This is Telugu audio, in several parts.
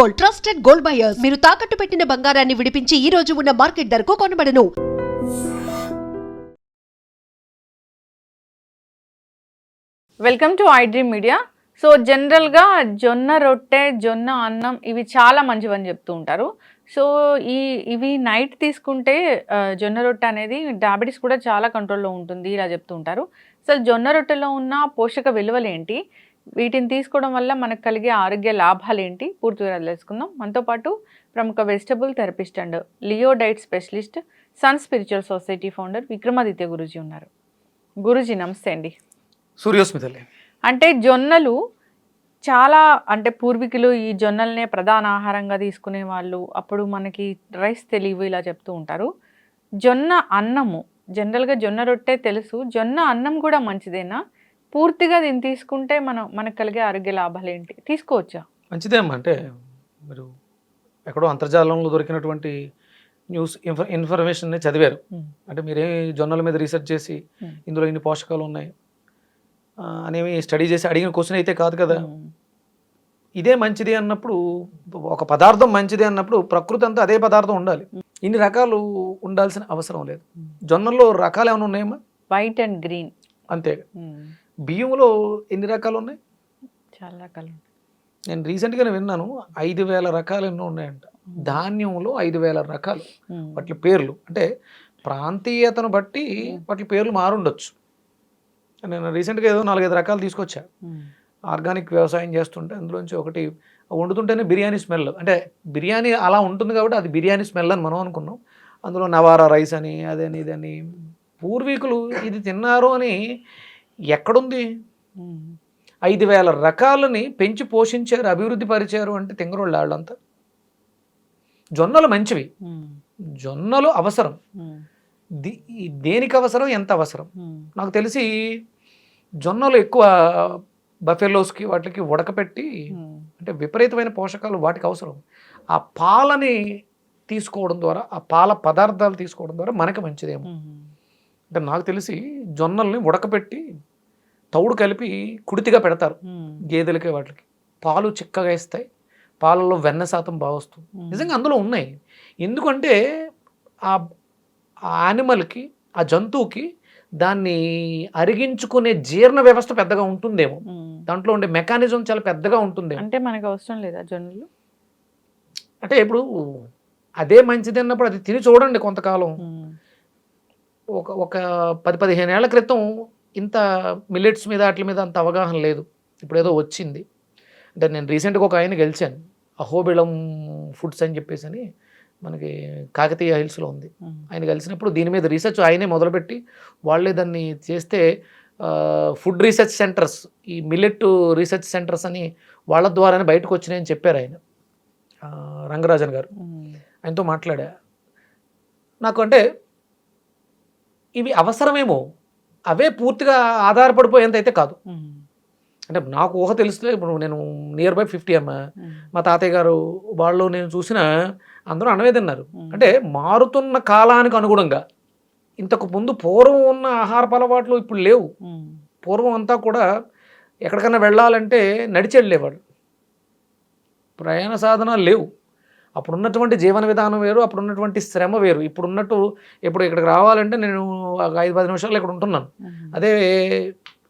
Gold trusted gold buyers. మీరు తాకట్టు పెట్టిన బంగారాన్ని విడిపించి ఈ రోజు ఉన్న మార్కెట్ ధరకు కొనబడను. Welcome to iDream Media so జనరల్గా జొన్న రొట్టె జొన్న అన్నం ఇవి చాలా మంచివని చెప్తూ ఉంటారు. సో ఈ ఇవి నైట్ తీసుకుంటే జొన్న రొట్టె అనేది డయాబెటీస్ కూడా చాలా కంట్రోల్లో ఉంటుంది ఇలా చెప్తూ ఉంటారు. అసలు జొన్న రొట్టెలో ఉన్న పోషక విలువలు ఏంటి? వీటిని తీసుకోవడం వల్ల మనకు కలిగే ఆరోగ్య లాభాలు ఏంటి పూర్తిగా తెలుసుకుందాం. మనతో పాటు ప్రముఖ vegetable therapist and Leo diet specialist sun spiritual society founder Vikramaditya Guruji ఉన్నారు. గురూజీ నమస్తే అండి. సూర్యోస్మితలే. అంటే జొన్నలు చాలా అంటే పూర్వీకులు ఈ జొన్నలనే ప్రధాన ఆహారంగా తీసుకునే వాళ్ళు. అప్పుడు మనకి రైస్ తెలియవు ఇలా చెప్తూ ఉంటారు. జొన్న అన్నము జనరల్గా జొన్న రొట్టె తెలుసు. జొన్న అన్నం కూడా మంచిదేనా? పూర్తిగా దీన్ని తీసుకుంటే మనం మనకు కలిగే ఆరోగ్య లాభాలు ఏంటి తీసుకోవచ్చా? మంచిదే అమ్మా అంటే మీరు ఎక్కడో అంతర్జాలంలో దొరికినటువంటి న్యూస్ ఇన్ఫ ఇన్ఫర్మేషన్ని చదివారు. అంటే మీరే జొన్నల మీద రీసెర్చ్ చేసి. ఇందులో ఇన్ని పోషకాలు ఉన్నాయి. అనేవి స్టడీ చేసి అడిగిన క్వశ్చన్ అయితే కాదు కదా. ఇదే మంచిది అన్నప్పుడు ఒక పదార్థం మంచిది అన్నప్పుడు ప్రకృతి అంతా అదే పదార్థం ఉండాలి. ఇన్ని రకాలు ఉండాల్సిన అవసరం లేదు. జొన్నల్లో రకాలు ఏమైనా ఉన్నాయమ్మా? White and green. అంతే. బియ్యంలో ఎన్ని రకాలు ఉన్నాయి చాలా రకాలు. నేను రీసెంట్గానే విన్నాను ఐదు వేల రకాలు ఎన్నో ఉన్నాయంట. ధాన్యంలో ఐదు వేల రకాలు. వాటి పేర్లు. అంటే ప్రాంతీయతను బట్టి వాటి పేర్లు మారుండొచ్చు. నేను రీసెంట్గా ఏదో నాలుగైదు రకాలు తీసుకొచ్చా. ఆర్గానిక్ వ్యవసాయం చేస్తుంటే అందులోంచి ఒకటి వండుతుంటేనే బిర్యానీ స్మెల్. అంటే బిర్యానీ అలా ఉంటుంది కాబట్టి అది బిర్యానీ స్మెల్ అని మనం అనుకున్నాం. అందులో నవారా రైస్ అని అదని ఇదని. పూర్వీకులు ఇది తిన్నారు అని ఎక్కడుంది. ఐదు వేల రకాలని పెంచి పోషించారు అభివృద్ధి పరిచారు అంటే తింగరోళ్ళు వాళ్ళంతా జొన్నలు మంచివి. జొన్నలు అవసరం దేనికి అవసరం ఎంత అవసరం. నాకు తెలిసి జొన్నలు ఎక్కువ బఫెలోస్కి వాటికి ఉడకపెట్టి. అంటే విపరీతమైన పోషకాలు వాటికి అవసరం ఆ పాలని తీసుకోవడం ద్వారా ఆ పాల పదార్థాలు తీసుకోవడం ద్వారా మనకి మంచిదేమో. అంటే నాకు తెలిసి జొన్నల్ని ఉడకపెట్టి తౌడు కలిపి కుడితిగా పెడతారు. గేదెలకి వాటికి. పాలు చిక్కగా ఇస్తాయి పాలలో వెన్న శాతం బాగా వస్తుంది. నిజంగా అందులో ఉన్నాయి. ఎందుకంటే ఆ యానిమల్కి ఆ జంతువుకి దాన్ని అరిగించుకునే జీర్ణ వ్యవస్థ పెద్దగా ఉంటుందేమో. దాంట్లో ఉండే మెకానిజం చాలా పెద్దగా ఉంటుందేమో. అంటే మనకు అవసరం లేదా జొన్నలు? అంటే ఇప్పుడు అదే మంచిది అన్నప్పుడు అది తిని చూడండి కొంతకాలం. ఒక ఒక పది పదిహేను ఏళ్ళ క్రితం ఇంత మిల్లెట్స్ మీద వాటి మీద అంత అవగాహన లేదు. ఇప్పుడు ఏదో వచ్చింది. అంటే నేను రీసెంట్గా ఒక ఆయన గెలిచాను. అహోబిళం ఫుడ్స్ అని చెప్పేసి అని మనకి కాకతీయ హిల్స్లో ఉంది. ఆయన కలిసినప్పుడు దీని మీద రీసెర్చ్ ఆయనే మొదలుపెట్టి వాళ్ళే దాన్ని చేస్తే ఫుడ్ రీసెర్చ్ సెంటర్స్ ఈ మిల్లెట్ రీసెర్చ్ సెంటర్స్ అని వాళ్ళ ద్వారానే బయటకు వచ్చినాయని చెప్పారు ఆయన. రంగరాజన్ గారు. ఆయనతో మాట్లాడా. నాకు అంటే ఇవి అవసరమేమో. అవే పూర్తిగా ఆధారపడిపోయేంత అయితే కాదు. అంటే నాకు ఊహ తెలిస్తే ఇప్పుడు నేను నియర్ బై ఫిఫ్టీ అమ్మ మ్మ్. మా తాతయ్య గారు వాళ్ళు నేను చూసిన అందరూ అనవే తిన్నారు. అంటే మారుతున్న కాలానికి అనుగుణంగా ఇంతకు ముందు పూర్వం ఉన్న ఆహారపు అలవాట్లు ఇప్పుడు లేవు. పూర్వం అంతా కూడా ఎక్కడికన్నా వెళ్ళాలంటే నడిచి వెళ్ళేవాడు ప్రయాణ సాధనాలు లేవు అప్పుడు ఉన్నటువంటి జీవన విధానం వేరు అప్పుడు ఉన్నటువంటి శ్రమ వేరు ఇప్పుడు ఉన్నట్టు ఇప్పుడు ఇక్కడికి రావాలంటే నేను ఒక ఐదు పది నిమిషాలు ఇక్కడ ఉంటున్నాను. అదే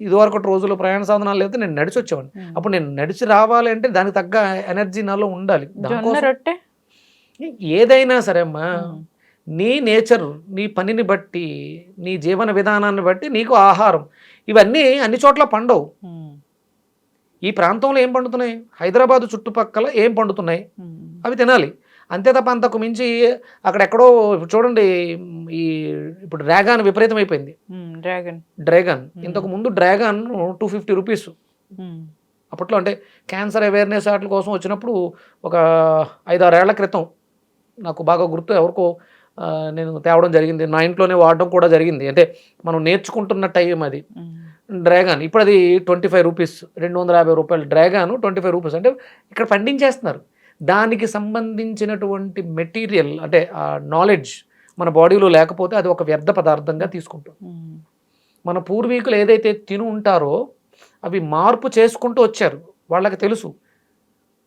ఇదివరకటి రోజుల్లో ప్రయాణ సాధనాలు లేకపోతే నేను నడిచి వచ్చేవాడిని. అప్పుడు నేను నడిచి రావాలి అంటే దానికి తగ్గ ఎనర్జీ నాలో ఉండాలి ఏదైనా సరే అమ్మా మ్మ్. నీ నేచర్ నీ పనిని బట్టి నీ జీవన విధానాన్ని బట్టి నీకు ఆహారం ఇవన్నీ అన్ని చోట్ల పండవు. ఈ ప్రాంతంలో ఏం పండుతున్నాయి హైదరాబాద్ చుట్టుపక్కల ఏం పండుతున్నాయి. అవి తినాలి. అంతే తప్ప అంతకు మించి అక్కడెక్కడో ఇప్పుడు చూడండి ఈ ఇప్పుడు డ్రాగన్ విపరీతం అయిపోయింది. డ్రాగన్. డ్రాగన్. ఇంతకు ముందు డ్రాగన్ టూ ఫిఫ్టీ రూపీస్. అప్పట్లో అంటే క్యాన్సర్ అవేర్నెస్ వాటి కోసం వచ్చినప్పుడు ఒక ఐదారేళ్ళ క్రితం నాకు బాగా గుర్తు ఎవరికో నేను తేవడం జరిగింది. నా ఇంట్లోనే వాడడం కూడా జరిగింది. అంటే మనం నేర్చుకుంటున్న టైం అది. డ్రాగన్. ఇప్పుడు అది ట్వంటీ ఫైవ్ రూపీస్. రెండు వందల యాభై రూపాయలు డ్రాగన్ ట్వంటీ ఫైవ్ రూపీస్. అంటే ఇక్కడ పండించేస్తున్నారు. దానికి సంబంధించినటువంటి మెటీరియల్ అంటే నాలెడ్జ్ మన బాడీలో లేకపోతే అది ఒక వ్యర్థ పదార్థంగా తీసుకుంటాం. మన పూర్వీకులు ఏదైతే తిని ఉంటారో అవి మార్పు చేసుకుంటూ వచ్చారు. వాళ్ళకి తెలుసు.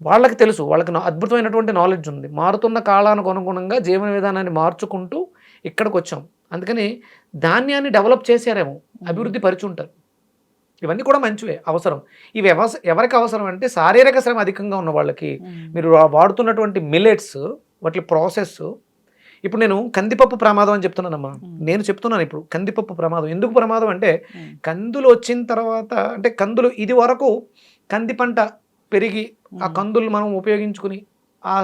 వాళ్ళకి తెలుసు. వాళ్ళకి అద్భుతమైనటువంటి నాలెడ్జ్ ఉంది. మారుతున్న కాలానికి అనుగుణంగా జీవన విధానాన్ని మార్చుకుంటూ ఇక్కడికి వచ్చాం. అందుకని ధాన్యాన్ని డెవలప్ చేశారేమో. అభివృద్ధి పరిచి ఉంటారు. ఇవన్నీ కూడా మంచివే అవసరం. ఇవి ఎవరికి అవసరం అంటే శారీరక శ్రమ అధికంగా ఉన్న వాళ్ళకి. మీరు వాడుతున్నటువంటి మిల్లెట్స్ వాటి ప్రాసెస్ ఇప్పుడు నేను కందిపప్పు ప్రమాదం అని చెప్తున్నానమ్మా. నేను చెప్తున్నాను ఇప్పుడు కందిపప్పు ప్రమాదం. ఎందుకు ప్రమాదం అంటే కందులు వచ్చిన తర్వాత అంటే కందులు ఇది వరకు కంది పంట పెరిగి ఆ కందులు మనం ఉపయోగించుకుని ఆ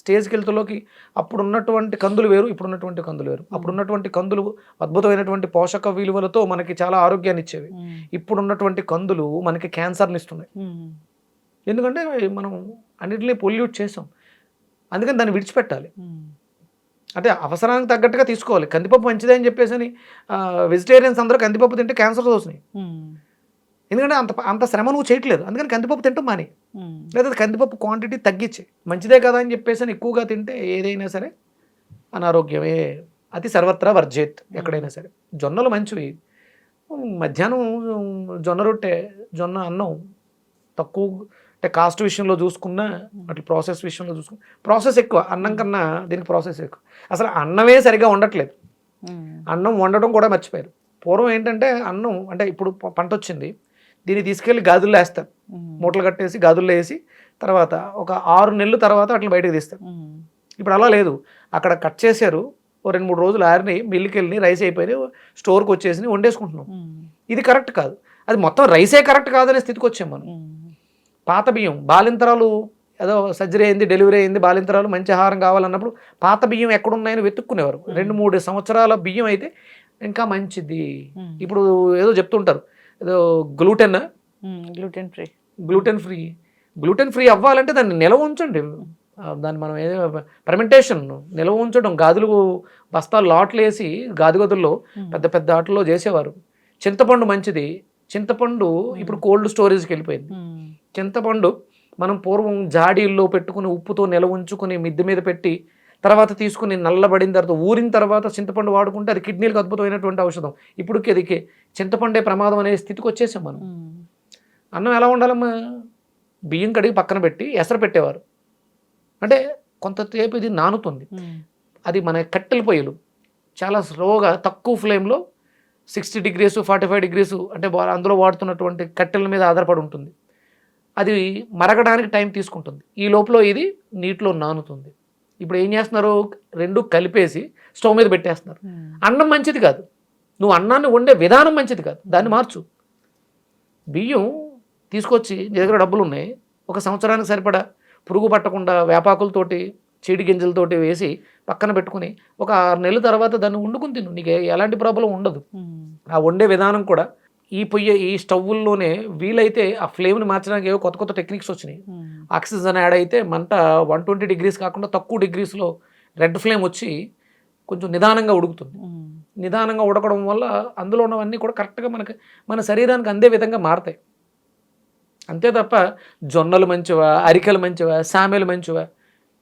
స్టేజ్కి వెళ్తులోకి అప్పుడు ఉన్నటువంటి కందులు వేరు ఇప్పుడు ఉన్నటువంటి కందులు వేరు. అప్పుడు ఉన్నటువంటి కందులు అద్భుతమైనటువంటి పోషక విలువలతో మనకి చాలా ఆరోగ్యాన్ని ఇచ్చేవి. ఇప్పుడు ఉన్నటువంటి కందులు మనకి క్యాన్సర్ని ఇస్తున్నాయి. ఎందుకంటే మనం అన్నిటిని పొల్యూట్ చేసాం. అందుకని దాన్ని విడిచిపెట్టాలి. అంటే అవసరానికి తగ్గట్టుగా తీసుకోవాలి. కందిపప్పు మంచిదే అని చెప్పేసి అని వెజిటేరియన్స్ అందరూ కందిపప్పు తింటే క్యాన్సర్ వస్తున్నాయి. ఎందుకంటే అంత అంత శ్రమ నువ్వు చేయట్లేదు. అందుకని కందిపప్పు తింటాం మాని. లేదా కందిపప్పు క్వాంటిటీ తగ్గించి. మంచిదే కదా అని చెప్పేసి అని ఎక్కువగా తింటే ఏదైనా సరే అనారోగ్యమే. అతి సర్వత్రా వర్జేత్ ఎక్కడైనా సరే. జొన్నలు మంచివి. మధ్యాహ్నం జొన్న రొట్టె జొన్న అన్నం తక్కువ అంటే కాస్ట్ విషయంలో చూసుకున్నా అట్లా ప్రాసెస్ విషయంలో చూసుకున్నా ప్రాసెస్ ఎక్కువ. అన్నం కన్నా దీనికి ప్రాసెస్ ఎక్కువ. అసలు అన్నమే సరిగా ఉండట్లేదు అన్నం వండడం కూడా మర్చిపోయారు. పూర్వం ఏంటంటే అన్నం అంటే ఇప్పుడు పంట వచ్చింది దీన్ని తీసుకెళ్ళి గాజుల్లో వేస్తారు. మూటలు కట్టేసి గాజుల్లో వేసి తర్వాత ఒక ఆరు నెలల తర్వాత అట్లా బయటకు తీస్తారు. ఇప్పుడు అలా లేదు. అక్కడ కట్ చేశారు. ఓ రెండు మూడు రోజులు ఆరిని మిల్లుకి వెళ్ళి రైస్ అయిపోయి స్టోర్కి వచ్చేసి వండేసుకుంటున్నాం. ఇది కరెక్ట్ కాదు. అది మొత్తం రైసే కరెక్ట్ కాదనే స్థితికి వచ్చాం మనం. పాత బియ్యం బాలింతరాలు ఏదో సర్జరీ అయింది డెలివరీ అయింది బాలింతరాలు మంచి ఆహారం కావాలన్నప్పుడు పాత బియ్యం ఎక్కడున్నాయని వెతుక్కునేవారు. రెండు మూడు సంవత్సరాల బియ్యం అయితే ఇంకా మంచిది. ఇప్పుడు ఏదో చెప్తుంటారు. ఏదో gluten gluten free. Gluten free. Gluten free అవ్వాలంటే దాన్ని నిల్వ ఉంచండి. దాన్ని మనం ఏదో ఫర్మెంటేషన్ నిల్వ ఉంచడం. గాజులు బస్తాలు లాట్లు వేసి గాది గదుల్లో పెద్ద పెద్ద ఆటల్లో చేసేవారు. చింతపండు మంచిది. చింతపండు ఇప్పుడు కోల్డ్ స్టోరేజ్కి వెళ్ళిపోయింది. చింతపండు మనం పూర్వం జాడీల్లో పెట్టుకుని ఉప్పుతో నిల్వ ఉంచుకుని మిద్దె మీద పెట్టి తర్వాత తీసుకుని నల్లబడిన తర్వాత ఊరిన తర్వాత చింతపండు వాడుకుంటే అది కిడ్నీలకు అద్భుతమైనటువంటి ఔషధం. ఇప్పుడు అది చింతపండే ప్రమాదం అనే స్థితికి వచ్చేసాం మనం. అన్నం ఎలా ఉండాలమ్మా? బియ్యం కడిగి పక్కన పెట్టి ఎసరు పెట్టేవారు. అంటే కొంతసేపు ఇది నానుతుంది. అది మన కట్టెల పొయ్యిలు. చాలా స్లోగా తక్కువ ఫ్లేమ్లో sixty degrees forty five degrees అంటే అందులో వాడుతున్నటువంటి కట్టెల మీద ఆధారపడి ఉంటుంది. అది మరగడానికి టైం తీసుకుంటుంది. ఈ లోపల ఇది నీటిలో నానుతుంది. ఇప్పుడు ఏం చేస్తున్నారు? రెండు కలిపేసి స్టవ్ మీద పెట్టేస్తున్నారు. అన్నం మంచిది కాదు. నువ్వు అన్నాన్ని వండే విధానం మంచిది కాదు. దాన్ని మార్చు. బియ్యం తీసుకొచ్చి నీ దగ్గర డబ్బులు ఉన్నాయి. ఒక సంవత్సరానికి సరిపడా పురుగు పట్టకుండా వేపాకులతోటి చీడి గింజలతోటి వేసి పక్కన పెట్టుకుని ఒక ఆరు నెలల తర్వాత దాన్ని వండుకుని తిను. నీకు ఎలాంటి ప్రాబ్లం ఉండదు. ఆ వండే విధానం కూడా ఈ పొయ్యి ఈ స్టవ్వుల్లోనే వీలైతే ఆ ఫ్లేమ్ని మార్చడానికి ఏవో కొత్త కొత్త టెక్నిక్స్ వచ్చినాయి. ఆక్సిజన్ యాడ్ అయితే మంట వన్ ట్వంటీ డిగ్రీస్ కాకుండా తక్కువ డిగ్రీస్లో రెడ్ ఫ్లేమ్ వచ్చి కొంచెం నిదానంగా ఉడుకుతుంది. నిదానంగా ఉడకడం వల్ల అందులో ఉన్నవన్నీ కూడా కరెక్ట్గా మనకి మన శరీరానికి అందే విధంగా మారతాయి. అంతే తప్ప జొన్నలు మంచివా అరికెలు మంచివా సామెలు మంచివా?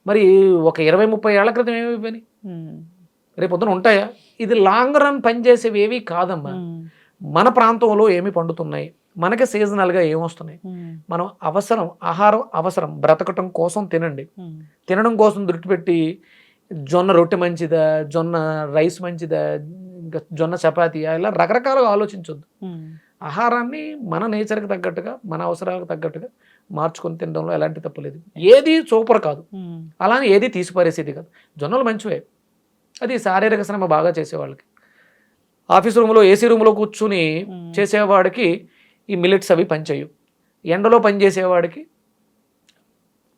మరి ఒక ఇరవై ముప్పై ఏళ్ళ క్రితం ఏమైపోయినాయి? రేపు పొద్దున ఉంటాయా? ఇది లాంగ్ రన్ పనిచేసేవి ఏవి కాదమ్మా. మన ప్రాంతంలో ఏమి పండుతున్నాయి? మనకి సీజనల్గా ఏమొస్తున్నాయి మనం అవసరం ఆహారం అవసరం బ్రతకటం కోసం తినండి. తినడం కోసం దృష్టి పెట్టి జొన్న రొట్టె మంచిదా జొన్న రైస్ మంచిదా ఇంకా జొన్న చపాతీ ఇలా రకరకాలుగా ఆలోచించొద్దు. ఆహారాన్ని మన నేచర్కి తగ్గట్టుగా మన అవసరాలకు తగ్గట్టుగా మార్చుకొని తినడంలో ఎలాంటి తప్పు లేదు. ఏది సూపర్ కాదు. అలానే ఏది తీసి పరిస్థితి కాదు. జొన్నలు మంచివే. అది శారీరక శ్రమ బాగా చేసేవాళ్ళకి. ఆఫీస్ రూమ్లో ఏసీ రూమ్లో కూర్చుని చేసేవాడికి ఈ మిల్లెట్స్ అవి పనిచేయవు. ఎండలో పనిచేసేవాడికి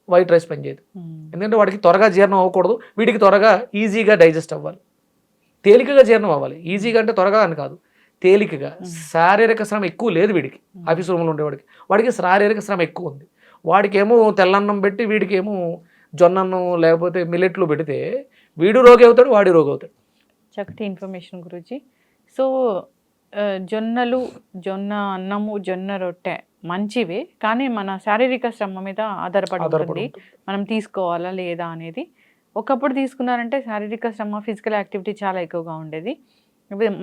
వైట్ రైస్ పనిచేయదు. ఎందుకంటే వాడికి త్వరగా జీర్ణం అవ్వకూడదు వీడికి త్వరగా ఈజీగా డైజెస్ట్ అవ్వాలి. తేలికగా జీర్ణం అవ్వాలి. ఈజీగా అంటే త్వరగా అని కాదు. తేలికగా. శారీరక శ్రమ ఎక్కువ లేదు వీడికి. ఆఫీస్ రూమ్లో ఉండేవాడికి. వాడికి శారీరక శ్రమ ఎక్కువ ఉంది. వాడికేమో తెల్లన్నం పెట్టి వీడికేమో జొన్నన్నం లేకపోతే మిల్లెట్లు పెడితే వీడు రోగి అవుతాడు వాడి రోగి అవుతాడు. చక్కటి ఇన్ఫర్మేషన్ గురించి సో జొన్నలు జొన్న అన్నము జొన్న రొట్టె మంచివే కానీ మన శారీరక శ్రమ మీద ఆధారపడి ఉంటుంది. మనం తీసుకోవాలా లేదా అనేది. ఒకప్పుడు తీసుకున్నారంటే శారీరక శ్రమ ఫిజికల్ యాక్టివిటీ చాలా ఎక్కువగా ఉండేది.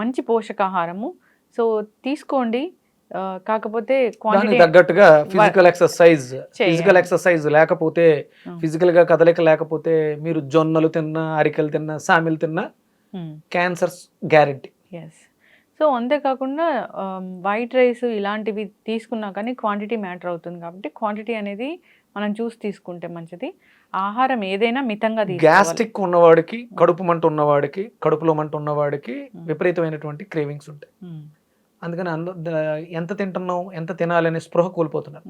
మంచి పోషకాహారము. సో తీసుకోండి. కాకపోతే తగ్గట్టుగా ఫిజికల్ ఎక్సర్సైజ్. ఫిజికల్ ఎక్సర్సైజ్ లేకపోతే. ఫిజికల్గా కదలిక లేకపోతే మీరు జొన్నలు తిన్నా అరికలు తిన్నా సామిలు తిన్నా క్యాన్సర్స్ గ్యారెంటీ. ఎస్ సో అంతేకాకుండా వైట్ రైస్ ఇలాంటివి తీసుకున్నా కానీ క్వాంటిటీ మ్యాటర్ అవుతుంది కాబట్టి క్వాంటిటీ అనేది మనం చూసి తీసుకుంటే మంచిది. ఆహారం ఏదైనా మితంగా గ్యాస్ట్రిక్ ఉన్నవాడికి కడుపు మంట ఉన్నవాడికి కడుపులో మంట ఉన్నవాడికి విపరీతమైనటువంటి క్రేవింగ్స్ ఉంటాయి. ఉమ్, అందుకని అంద ఎంత తింటున్నాం ఎంత తినాలి అనే స్పృహ కోల్పోతున్నారు.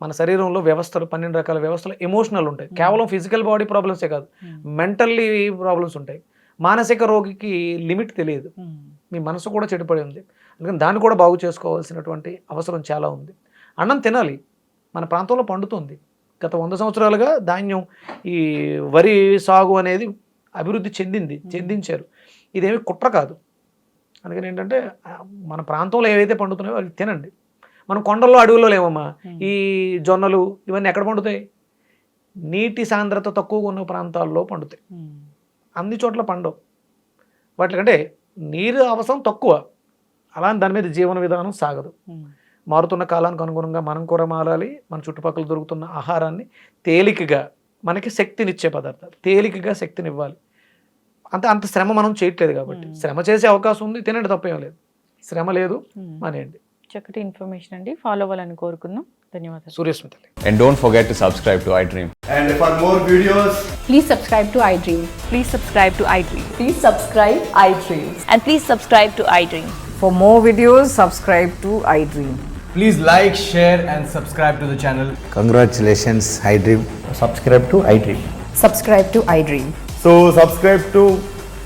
మన శరీరంలో వ్యవస్థలు పన్నెండు రకాల వ్యవస్థలు ఎమోషనల్ ఉంటాయి. కేవలం ఫిజికల్ బాడీ ప్రాబ్లమ్సే కాదు. మెంటల్లీ ప్రాబ్లమ్స్ ఉంటాయి. మానసిక రోగికి లిమిట్ తెలియదు. మీ మనసు కూడా చెడిపడి ఉంది. అందుకని దాన్ని కూడా బాగు చేసుకోవాల్సినటువంటి అవసరం చాలా ఉంది. అన్నం తినాలి. మన ప్రాంతంలో పండుతుంది. గత వంద సంవత్సరాలుగా ధాన్యం ఈ వరి సాగు అనేది అభివృద్ధి చెందింది చెందించారు. ఇదేమి కుట్ర కాదు. అందుకని ఏంటంటే మన ప్రాంతంలో ఏవైతే పండుతున్నాయో అవి తినండి. మనం కొండల్లో అడవుల్లో లేవమ్మా. ఈ జొన్నలు ఇవన్నీ ఎక్కడ పండుతాయి? నీటి సాంద్రత తక్కువగా ఉన్న ప్రాంతాల్లో పండుతాయి. అన్ని చోట్ల పండవు. వాటికంటే నీరు అవసరం తక్కువ. అలా దాని మీద జీవన విధానం సాగదు. మారుతున్న కాలానికి అనుగుణంగా మనం కూడా మారాలి. మన చుట్టుపక్కల దొరుకుతున్న ఆహారాన్ని తేలికగా మనకి శక్తినిచ్చే పదార్థాలు తేలికగా శక్తిని ఇవ్వాలి అంత అంత శ్రమ మనం చేయట్లేదు కాబట్టి. శ్రమ చేసే అవకాశం ఉంది తినండి తప్పేం లేదు. శ్రమ లేదు. మానేయండి. చక్కటి ఇన్ఫర్మేషన్ అండి. ఫాలో అవ్వాలని కోరుకుందాం. ధన్యవాదాలు సూర్యస్మితలి And don't forget to subscribe to iDream. And for more videos, Please subscribe to iDream. Please subscribe to iDream. Please subscribe iDream. And please subscribe to iDream. For more videos, subscribe to iDream. please like, share, and subscribe to the channel. Congratulations, iDream. Subscribe to iDream. Subscribe to iDream. So, subscribe to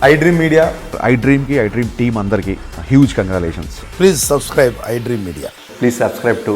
iDream Media. iDream కి iDream టీమ్ అందరికి huge congratulations Please subscribe iDream Media. Please subscribe to